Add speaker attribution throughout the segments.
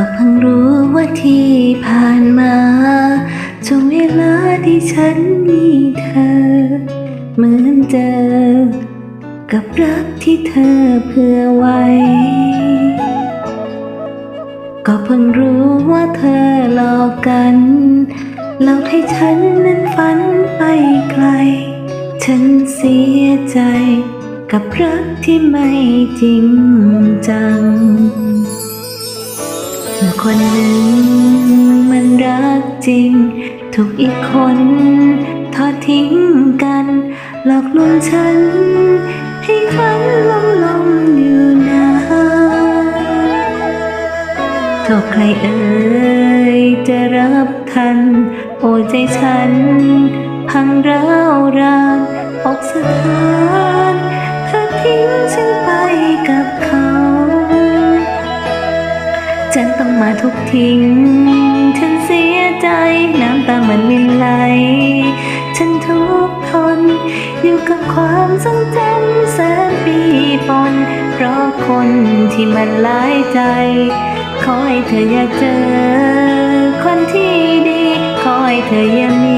Speaker 1: ก็เพิ่งรู้ว่าที่ผ่านมาช่วงเวลาที่ฉันมีเธอ เหมือนเจอ กับรักที่เธอเพื่อไว้ ก็เพิ่งรู้ว่าเธอหลอกกันหลอกให้ฉันนั้นฝันไปไกล ฉันเสียใจกับรักที่ไม่จริงจัง คนหนึ่งมันรักจริง ถูกอีกคนทอดทิ้งกัน หลอกลวงฉัน ให้ฝันลมลมๆอยู่นานโทษใครเอ่ยจะรับทัน โอ้ใจฉัน พังร้าวรานอกสถาน ฉันต้องมาทุกทิ้ง ฉันเสียใจน้ำตามันลินไหล ฉันทุกข์ทน อยู่กับความทรงจำแสนปีปน เพราะคนที่มันหลายใจ ขอให้เธออย่าเจอ คนที่ดี ขอให้เธออย่ามี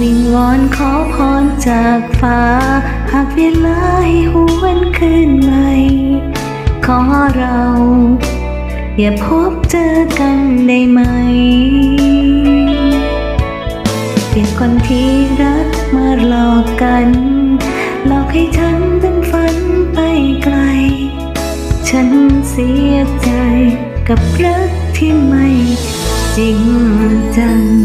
Speaker 1: วิงวอนขอพรจากฟ้า หากเวลาให้หวนคืนใหม่ ขอเรา อย่าพบเจอกันได้ไหม เปลี่ยนคนที่รักมาหลอกกัน หลอกให้ฉันเป็นฝันไปไกล ฉันเสียใจกับรักที่ไม่จริงจัง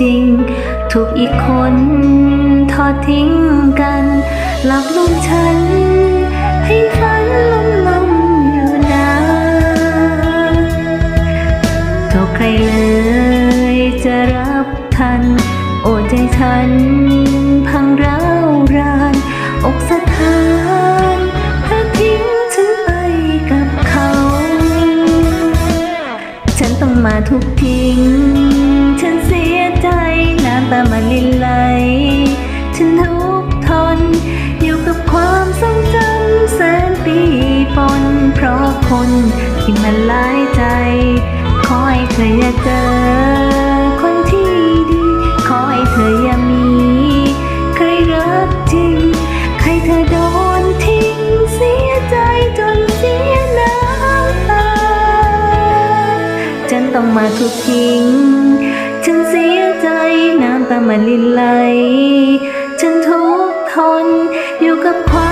Speaker 1: จริง ถูกอีกคนทอดทิ้งกัน หลอกลวงฉัน ให้ฝันลมลมๆอยู่นานโทษใครเลยจะรับทัน โอ้ใจฉัน พังร้าวราน อกสถานเธอทิ้งฉันไปกับเขา ฉันต้องมาทุกทิ้ง ตามันลินไหลฉันทุกทน อยู่กับความทรงจำแสนปีปน เพราะคนที่มันหลายใจ ขอให้เธออย่าเจอ คนที่ดี ขอให้เธออย่ามี ใครรักจริง ใครเธอโดนทิ้งเสียใจจนเสียน้ำตาฉันต้องมาถูกทิ้ง มันลินไหลฉันทุกขทนอยู่กับความ